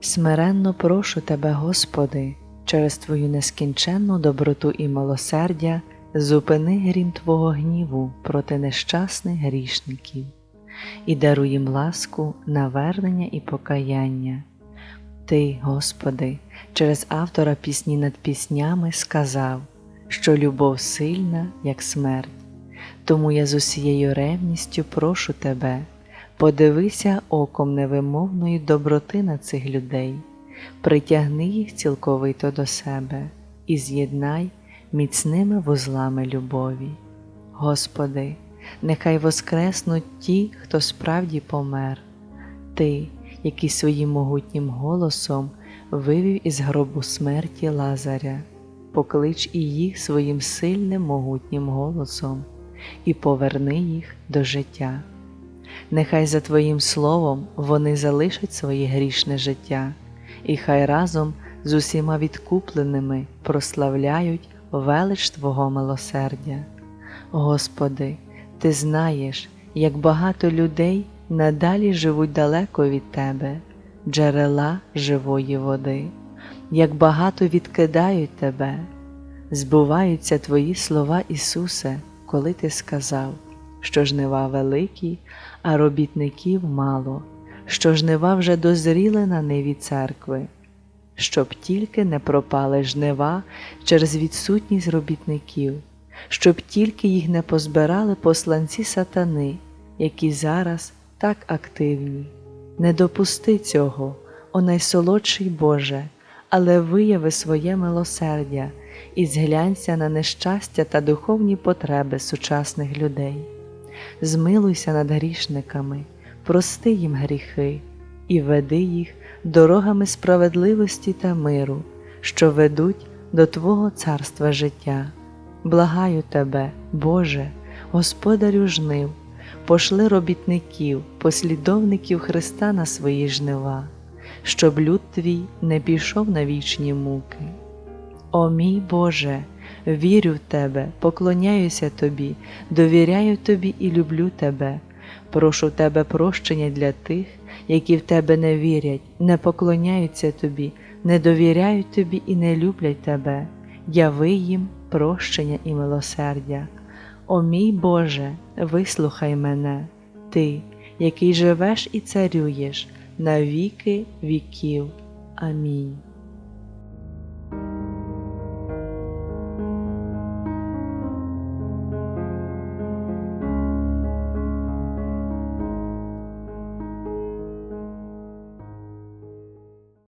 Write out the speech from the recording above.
Смиренно прошу Тебе, Господи, через Твою нескінченну доброту і милосердя зупини грім Твого гніву проти нещасних грішників і даруй їм ласку, навернення і покаяння. Ти, Господи, через автора пісні над піснями сказав, що любов сильна, як смерть. Тому я з усією ревністю прошу Тебе, подивися оком невимовної доброти на цих людей, притягни їх цілковито до себе і з'єднай міцними вузлами любові. Господи, нехай воскреснуть ті, хто справді помер, Ти, який своїм могутнім голосом вивів із гробу смерті Лазаря, поклич і їх своїм сильним могутнім голосом і поверни їх до життя. Нехай за Твоїм словом вони залишать своє грішне життя, і хай разом з усіма відкупленими прославляють велич Твого милосердя. Господи, Ти знаєш, як багато людей надалі живуть далеко від Тебе, джерела живої води, як багато відкидають Тебе. Збуваються Твої слова, Ісусе, коли Ти сказав, що жнива великі, а робітників мало, що жнива вже дозріли на ниві церкви, щоб тільки не пропали жнива через відсутність робітників, щоб тільки їх не позбирали посланці сатани, які зараз так активні. Не допусти цього, о найсолодший Боже, але вияви своє милосердя і зглянься на нещастя та духовні потреби сучасних людей. Змилуйся над грішниками, прости їм гріхи і веди їх дорогами справедливості та миру, що ведуть до Твого царства життя. Благаю Тебе, Боже, Господарю жнив, пошли робітників, послідовників Христа на свої жнива, щоб люд Твій не пішов на вічні муки. О мій Боже, вірю в Тебе, поклоняюся Тобі, довіряю Тобі і люблю Тебе. Прошу Тебе прощення для тих, які в Тебе не вірять, не поклоняються Тобі, не довіряють Тобі і не люблять Тебе. Яви їм прощення і милосердя. О мій Боже, вислухай мене, Ти, який живеш і царюєш на віки віків. Амінь.